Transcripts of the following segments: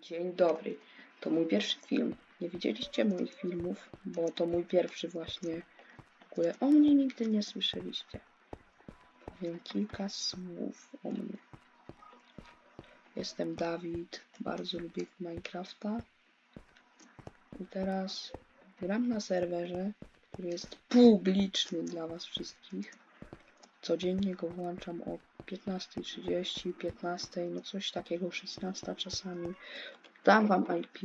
Dzień dobry. To mój pierwszy film. Nie widzieliście moich filmów, bo to mój pierwszy właśnie. W ogóle o mnie nigdy nie słyszeliście. Powiem kilka słów o mnie. Jestem Dawid, bardzo lubię Minecrafta. I teraz gram na serwerze, który jest publiczny dla was wszystkich. Codziennie go włączam o 15.30, 15, no coś takiego, 16 czasami. Dam wam IP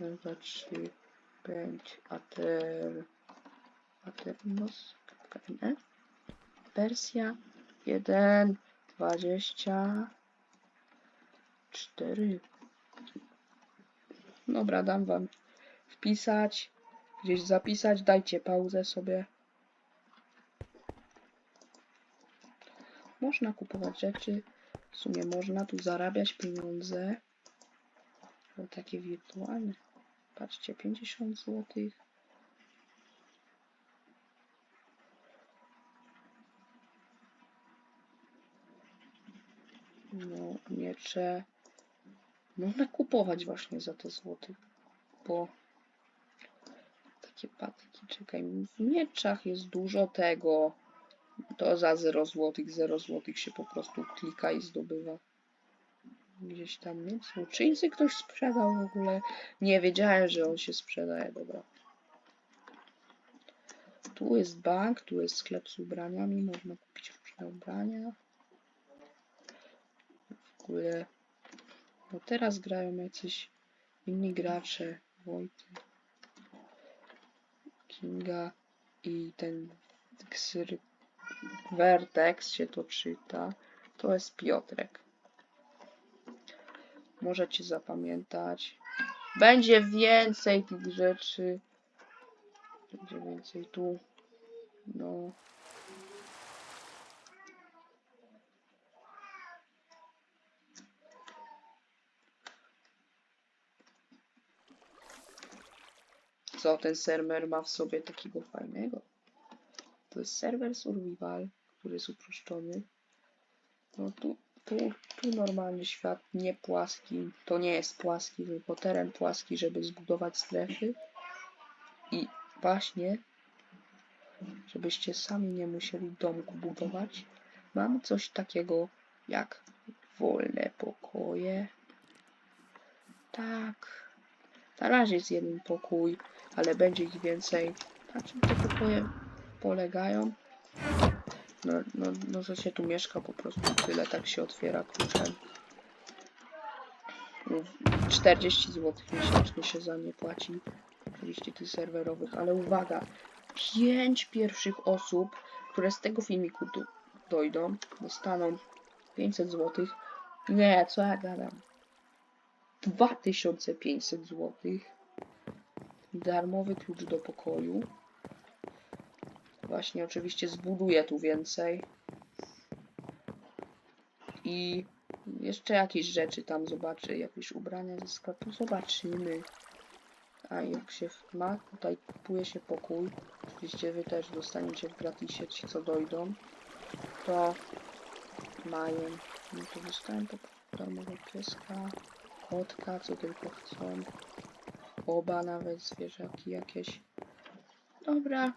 2, 3, 5, ATR, ATRMOS.NF Wersja 1, 20, 4. Dobra, dam wam wpisać, gdzieś zapisać, dajcie pauzę sobie. Można kupować rzeczy, w sumie można tu zarabiać pieniądze. Ale takie wirtualne. Patrzcie, 50 zł. No, miecze. Można kupować właśnie za te złoty, bo takie patyki, czekaj, w mieczach jest dużo tego. To za 0 zł, 0 zł się po prostu klika i zdobywa. Gdzieś tam nic. Łuczyńcy ktoś sprzedał w ogóle. Nie wiedziałem, że on się sprzedaje, dobra. Tu jest bank, tu jest sklep z ubraniami, można kupić różne ubrania. W ogóle, no teraz grają jacyś inni gracze, Wojtek, Kinga i ten Ksy Vertex się to czyta. To jest Piotrek. Możecie zapamiętać. Będzie więcej tych rzeczy. Będzie więcej tu. No. Co ten serwer ma w sobie takiego fajnego? To jest serwer survival, który jest uproszczony. No tu, tu, tu normalny świat, nie płaski. To nie jest płaski, tylko teren płaski, żeby zbudować strefy. I właśnie, żebyście sami nie musieli domku budować, mamy coś takiego jak wolne pokoje. Tak. Na razie jest jeden pokój, ale będzie ich więcej. Na czym te pokoje polegają? No, no, no, że się tu mieszka po prostu tyle, tak się otwiera kluczem. 40 zł miesięcznie się za nie płaci. Oczywiście tych serwerowych, ale uwaga, 5 pierwszych osób, które z tego filmiku tu dojdą, dostaną 500 zł. Nie, co ja gadam? 2500 zł. Darmowy klucz do pokoju. Właśnie, oczywiście zbuduję tu więcej. I jeszcze jakieś rzeczy tam zobaczę, jakieś ubrania ze sklepu. Zobaczymy. A jak się ma, tutaj kupuje się pokój. Oczywiście wy też dostaniecie w gratisie ci, co dojdą. To mają. No to dostałem po darmowego pieska, kotka, co tylko chcą. Oba nawet zwierzaki jakieś. Dobra,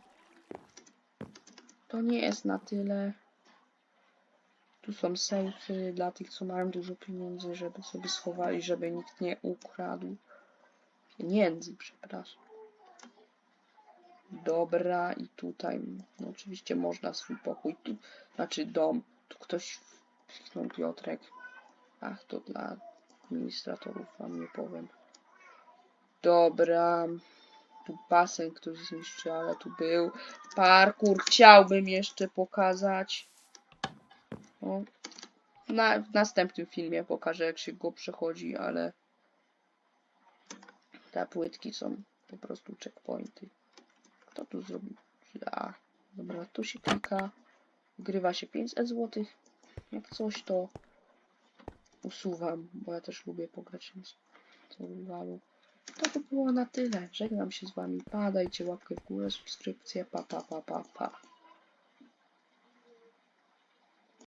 to nie jest na tyle. Tu są sejfy dla tych, co mają dużo pieniędzy, żeby sobie schowali, żeby nikt nie ukradł pieniędzy, przepraszam. Dobra, i tutaj, no oczywiście można swój pokój, tu, znaczy dom. Tu ktoś wknął Piotrek. Ach, to dla administratorów wam nie powiem. Dobra. Tu basen ktoś zniszczy, ale tu był parkour. Chciałbym jeszcze pokazać. Na, w następnym filmie pokażę, jak się go przechodzi, ale te płytki są po prostu checkpointy. Kto tu zrobił? Ja. Dobra, tu się klika. Wgrywa się 500 zł. Jak coś, to usuwam, bo ja też lubię pograć na survivalu. To by było na tyle. Żegnam się z wami. Pa, dajcie łapkę w górę, subskrypcję. Pa, pa, pa, pa, pa.